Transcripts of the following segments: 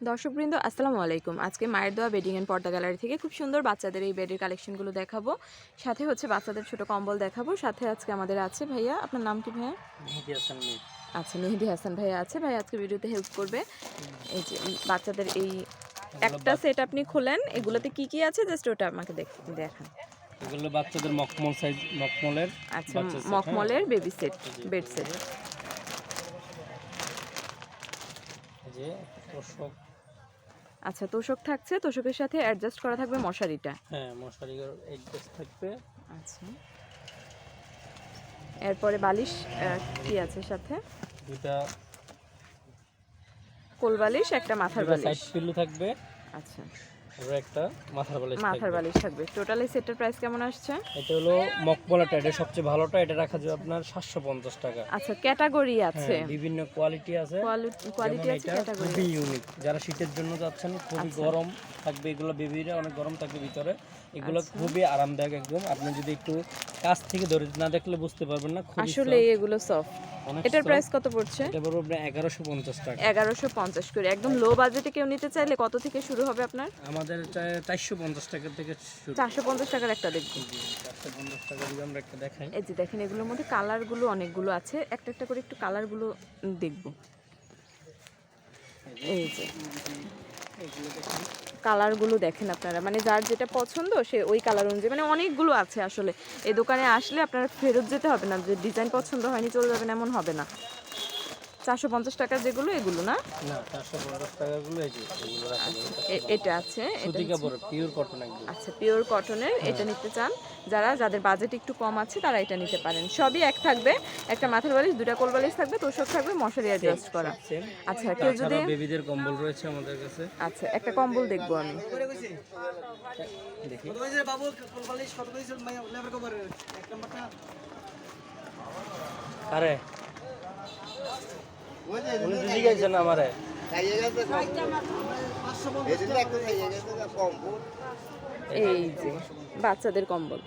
দর্শকবৃন্দ আসসালামু আলাইকুম আজকে মায়ের দোয়া বেডিং এন্ড পর্দা গ্যালারি থেকে খুব সুন্দর বাচ্চাদের এই বেডের কালেকশনগুলো দেখাবো সাথে হচ্ছে বাচ্চাদের ছোট কম্বল দেখাবো সাথে আজকে আমাদের আছে ভাইয়া আপনার নাম কি ভাইয়া মেহেদি হাসান আচ্ছা মেহেদি হাসান ভাইয়া আছে ভাই আজকে ভিডিওতে হেল্প করবে এই যে বাচ্চাদের এই একটা সেট আপনি খোলেন এগুলোতে কি কি আছে জাস্ট ওটা আমাকে দেখ দেখান এগুলো বাচ্চাদের মকমল সাইজ মকমলের আচ্ছা বেবি সেট বেড সেট যে আচ্ছা তোষক থাকছে তোষকের সাথে অ্যাডজাস্ট করা থাকবে মশারিটা। হ্যাঁ মশারি অ্যাডজাস্ট থাকবে। আচ্ছা। এরপরে বালিশ কি আছে সাথে? দুটা কোল বালিশ একটা মাথার বালিশ। সাইড পিলো থাকবে। আচ্ছা। আর একটা মাথার বালিশ মাথার বালিশ থাকবে। টোটালি সেটের প্রাইস কেমন আসছে? এটা হলো মকমলাটা এটা সবচেয়ে ভালোটা এটা রাখা যাবে আপনার সাতশো পঞ্চাশ টাকা। আচ্ছা ক্যাটাগরি আছে। হ্যাঁ বিভিন্ন কোয়ালিটি আছে। কোয়ালিটি আছে ক্যাটাগরি খুবই ইউনিক যারা শীতের জন্য যাচ্ছেন খুবই আচ্ছা। গরম থাকবে এগুলো বেবিরা অনেক গরম থাকবে ভিতরে। এগুলো আচ্ছা। খুবই আরামদায়ক একদম। আপনি যদি একটু কাছ থেকে ধরে না দেখলে বুঝতে পারবেন না আসলে এগুলো সফট এটার প্রাইস কত পড়ছে? এটা পড়বে আপনার এগারোশো পঞ্চাশ টাকা। এগারোশো পঞ্চাশ করে। একদম লো বাজেটে কেউ নিতে চাইলে কত থেকে শুরু হবে আপনার? আমাদের চারশো পঞ্চাশ টাকা থেকে চারশো পঞ্চাশ টাকার একটা দেখব। চারশো পঞ্চাশ টাকা যদি আমরা একটা দেখাই। এই যে দেখেন এগুলোর মধ্যে কালারগুলো অনেকগুলো আছে। একটা একটা করে একটু কালারগুলো দেখব। এই যে। কালারগুলো দেখেন আপনারা। মানে যার যেটা পছন্দ সে ওই কালার অনুযায়ী। মানে অনেকগুলো আছে আসলে। এই দোকানে আসলে আপনারা ফেরত যেতে হবে না। যে ডিজাইন পছন্দ হয়নি চলে যাবেন এমন হবে না। চারশো পঞ্চাশ টাকার যেগুলো এগুলো না? না চারশো পঞ্চাশ টাকাগুলো এই যে এগুলো রাখা এটা আছে সুতি কাপড় পিওর কটন একদম। আচ্ছা পিওর কটনের এটা নিতে চান। যারা যাদের বাজেট একটু কম আছে তারা এটা নিতে পারেন। সবই এক থাকবে একটা মাথার বালিশ দুটা কোল বালিশ থাকবে তোষক থাকবে মশারি অ্যাডজাস্ট করা। আচ্ছা কেউ যদি বেবিদের কম্বল রয়েছে আমাদের কাছে। আচ্ছা একটা কম্বল দেখব আমি। দেখি। আরে উনি আমারে? এই যে বাচ্চাদের কম্বল।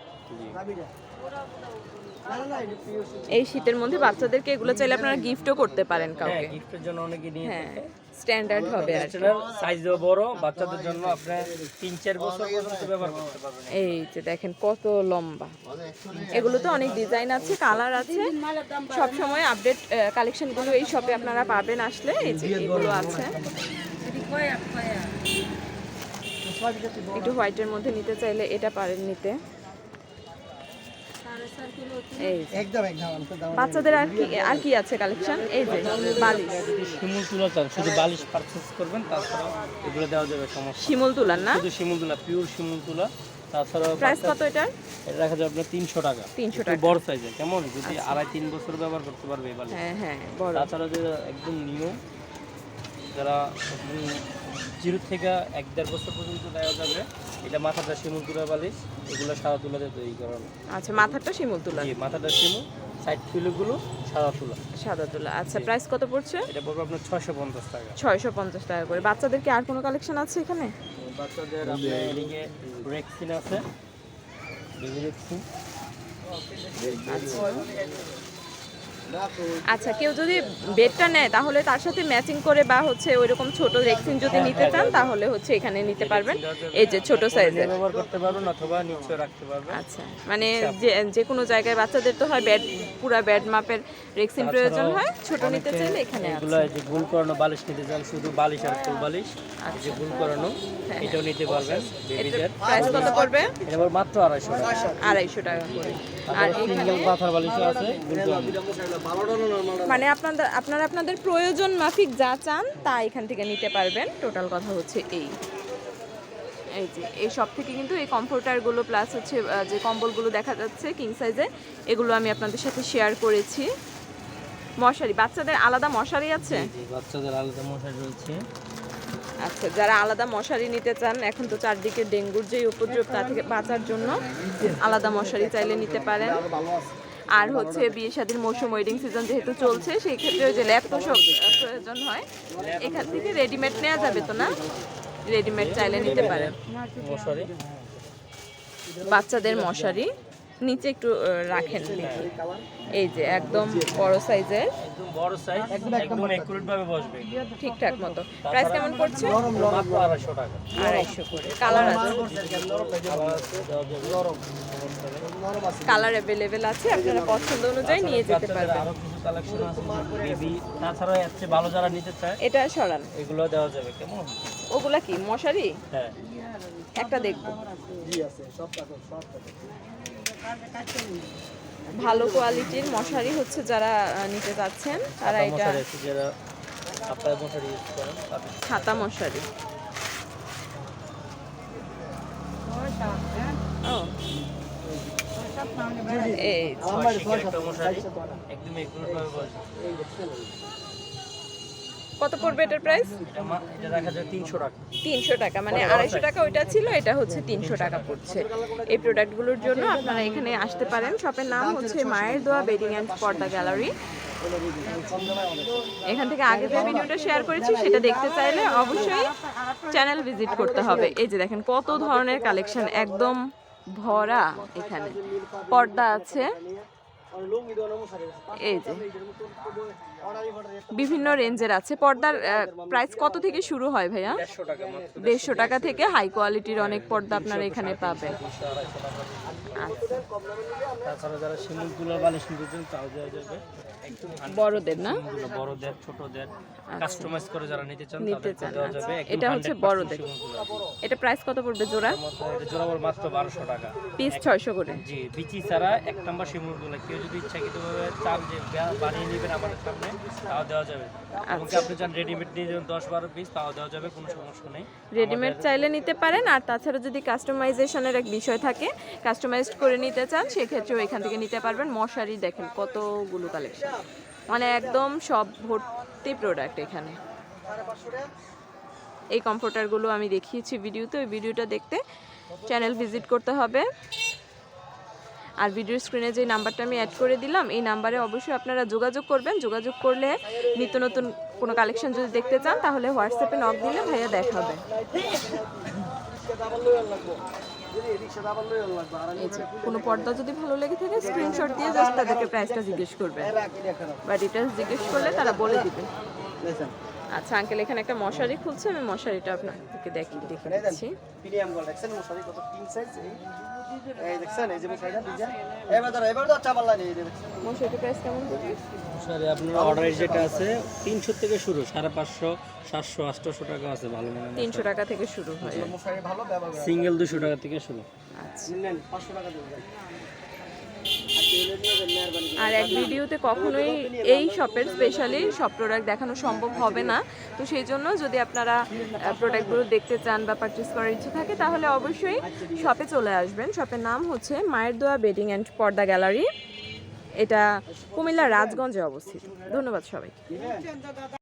এই শীতের মধ্যে বাচ্চাদেরকে এগুলো চাইলে আপনারা গিফটও করতে পারেন হ্যাঁ কাউকে। গিফটের জন্য অনেকে নিয়ে হ্যাঁ স্ট্যান্ডার্ড হবে আর। সাইজও বড় বাচ্চাদের জন্য আপনি তিন চার বছর পর্যন্ত ব্যবহার করতে পারবেন। এই যে দেখেন কত লম্বা। এগুলোতে অনেক ডিজাইন আছে কালার আছে। সব সময় আপডেট কালেকশনগুলো এই শপে আপনারা পাবেন আসলে। এই যে এগুলো আছে। একটু হোয়াইটের মধ্যে নিতে চাইলে এটা পারেন নিতে। একদম একদম বাচ্চাদের আর কি আর কি আছে কালেকশন এই যে বালিশ। শিমুল তুলা চান শুধু বালিশ পারচেস করবেন তাছাড়া এগুলো দেওয়া যাবে সমস্যা শিমুল তুলার না? শুধু শিমুল তুলা পিওর শিমুল তুলা তাছাড়া প্রাইস কত এটার? এটা রাখা যাবে আপনার তিনশো টাকা। তিনশো টাকা। বড় কেমন? যদি আড়াই তিন বছর ব্যবহার করতে পারবে এই বালিশ। হ্যাঁ হ্যাঁ তাছাড়া যে একদম নিউ যারা জিরো থেকে এক দেড় বছর পর্যন্ত দেওয়া যাবে। এটা মাথাটা শিমুল তুলা বালিশ এগুলো সাদা তুলাতে তৈরি করানো আচ্ছা মাথাটা শিমুল তুলা? জি মাথাটা শিমু সাইড পিলুগুলো সাদা তুলা। সাদা তুলা। আচ্ছা প্রাইস কত পড়ছে? এটা পড়বে আপনার ছয়শো পঞ্চাশ টাকা। ছয়শো পঞ্চাশ টাকা করে। বাচ্চাদের কি আর কোনো কালেকশন আছে এখানে? বাচ্চাদের আপনার এদিকে রেক্সিন আছে। বেবি রেক্সিন আচ্ছা। কেউ যদি বেডটা নেয় তাহলে তার সাথে ম্যাচিং করে বা হচ্ছে ওইরকম ছোট রেক্সিন যদি নিতে চান তাহলে হচ্ছে এখানে নিতে পারবেন। এই যে ছোট সাইজের ব্যবহার করতে পারবেন অথবা নিচে রাখতে পারবেন। আচ্ছা মানে যে যে কোনো জায়গায় বাচ্চাদের তো হয় বেড পুরা বেড মাপের রেক্সিন প্রয়োজন হয়। ছোট নিতে চাইলে এখানে আছে। এগুলো যে গুল করানো বালিশ নিতে চান শুধু বালিশ আর ফুল বালিশ যে গুল করানো এটাও নিতে পারবেন বেবিদের প্রাইস কত পড়বে? এটা মাত্র আড়াইশো টাকা। আড়াইশো টাকা করে। আর সিঙ্গেল পাথার বালিশও আছে মানে আপনাদের আপনারা আপনাদের প্রয়োজন মাফিক যা চান তা এখান থেকে নিতে পারবেন। টোটাল কথা হচ্ছে এই। এই যে এই সব থেকে কিন্তু এই কমফোর্টারগুলো প্লাস হচ্ছে যে কম্বলগুলো দেখা যাচ্ছে কিং সাইজে এগুলো আমি আপনাদের সাথে শেয়ার করেছি। মশারি বাচ্চাদের আলাদা মশারি আছে? বাচ্চাদের আলাদা মশারি রয়েছে। আচ্ছা যারা আলাদা মশারি নিতে চান এখন তো চারদিকে ডেঙ্গুর যে উপদ্রব তা থেকে বাঁচার জন্য আলাদা মশারি চাইলে নিতে পারেন। আর হচ্ছে বিয়ে শাদীর মৌসুম ওয়েডিং সিজন যেহেতু চলছে সেই ক্ষেত্রে ওই যে ল্যাপ তোষক প্রয়োজন হয়। এখান থেকে রেডিমেড নেওয়া যাবে তো না? রেডিমেড চাইলে নিতে পারেন বাচ্চাদের মশারি। নিচে একটু রাখেন দেখি। এই যে একদম বড় সাইজের বড় সাইজ একদম একুরেট ভাবে বসবে। ঠিকঠাক মতো। প্রাইস কেমন পড়ছে? মাত্র আড়াইশো টাকা। আড়াইশো করে। কালার আছে? কালার আছে, আপনারা পছন্দ অনুযায়ী নিয়ে যেতে পারবেন। আরও কিছু কালেকশন আছে বেবি তাছাড়া এর ভালো যারা নিতে চায় এটা সরান। এগুলো দেওয়া যাবে কেমন? ওগুলা কি মশারি? হ্যাঁ। একটা দেখব। ভালো কোয়ালিটির মশারি হচ্ছে যারা নিতে চাচ্ছেন তারা এটা ছাতা মশারি। ও। এই একদম বসবে কত পড়বে এটার প্রাইস এটা মা- দেখা যায় তিনশো টাকা। তিনশো টাকা মানে আড়াইশো টাকা ওইটা ছিল এটা হচ্ছে তিনশো টাকা পড়ছে। এই প্রোডাক্টগুলোর জন্য আপনারা এখানে আসতে পারেন। শপের নাম হচ্ছে মায়ের দোয়া বেডিং অ্যান্ড পর্দা গ্যালারি এখান থেকে আগে যে ভিডিওটা শেয়ার করেছি সেটা দেখতে চাইলে অবশ্যই চ্যানেল ভিজিট করতে হবে। এই যে দেখেন কত ধরনের কালেকশন একদম ভরা এখানে। পর্দা আছে। এই যে। বিভিন্ন রেঞ্জের আছে। পর্দার প্রাইস কত থেকে শুরু হয় ভাইয়া? দেড়শো টাকা থেকে হাই কোয়ালিটির অনেক পর্দা আপনারা এখানে পাবেন। আচ্ছা বড়দের না? বড়দের ছোটদের। কাস্টমাইজ করে যারা নিতে চান নিতে চান, দেওয়া আচ্ছা। এটা হচ্ছে বড়দের। এটা প্রাইস কত পড়বে জোড়া? জোড়া মাত্র বারোশো টাকা। পিস ছয়শো করে। জি বিচি ছাড়া এক নাম্বার শিমুলগুলো কেউ যদি ইচ্ছাকৃতভাবে চান যে বানিয়ে নেবেন আমাদের সামনে তাও দেওয়া যাবে। এমনকি আপনি চান রেডিমেড নিয়ে দশ বারো পিস তাও দেওয়া যাবে কোনো সমস্যা নেই। রেডিমেড চাইলে নিতে পারেন আর তাছাড়া যদি কাস্টমাইজেশনের এক বিষয় থাকে কাস্টমাইজড করে নিতে চান সেক্ষেত্রেও এখান থেকে নিতে পারবেন। মশারি দেখেন কতগুলো কালেকশন মানে একদম সব ভর্তি প্রোডাক্ট এখানে। এই কমফোর্টারগুলো আমি দেখিয়েছি ভিডিওতে ওই ভিডিওটা দেখতে। চ্যানেল ভিজিট করতে হবে। আর ভিডিও স্ক্রিনে যে নাম্বারটা আমি অ্যাড করে দিলাম, এই নাম্বারে অবশ্যই আপনারা যোগাযোগ করবেন। যোগাযোগ করলে নিত্য নতুন কোনো কালেকশন যদি দেখতে চান, তাহলে হোয়াটসঅ্যাপে নক দিলে ভাইয়া দেখাবে কোনো পর্দা যদি ভালো লেগে থাকে স্ক্রিনশট দিয়ে জাস্ট তাদেরকে প্রাইসটা জিজ্ঞেস করবে বা ডিটেলস জিজ্ঞেস করলে তারা বলে দিবে। আচ্ছা আঙ্কেল এখানে একটা মশারি খুলছে আমি মশারিটা আপনাদেরকে দেখি দেখে দিচ্ছি প্রিমিয়াম গোল্ড দেখছেন মশারি কত কিং সাইজ এই দেখছেন এই যে মশারিটা ডিজাইন এবার ধরো এবার তো চাপাল লাগে এই যে দেখছেন মশারিটার প্রাইস কেমন স্যার আপনার অর্ডার যেটা আছে তিনশো থেকে শুরু সাড়ে পাঁচশো সাতশো আটশোশো টাকা আছে ভালো মানে তিনশো টাকা থেকে শুরু হয়। মশারি ভালো ব্যবহার সিঙ্গেল দুশো টাকা থেকে শুরু। আচ্ছা। নেন 500 টাকা দিবেন আর কেউ নিয়ে যাবেন মেহরবানি করে। আর এক ভিডিওতে কখনোই এই শপের স্পেশালি সব প্রোডাক্ট দেখানো সম্ভব হবে না। তো সেই জন্য যদি আপনারা প্রোডাক্টগুলো দেখতে চান বা পারচেস করার ইচ্ছে থাকে, তাহলে অবশ্যই শপে চলে আসবেন। শপের নাম হচ্ছে মায়ের দোয়া বেডিং অ্যান্ড পর্দা গ্যালারি এটা কুমিল্লা রাজগঞ্জে অবস্থিত। ধন্যবাদ সবাইকে।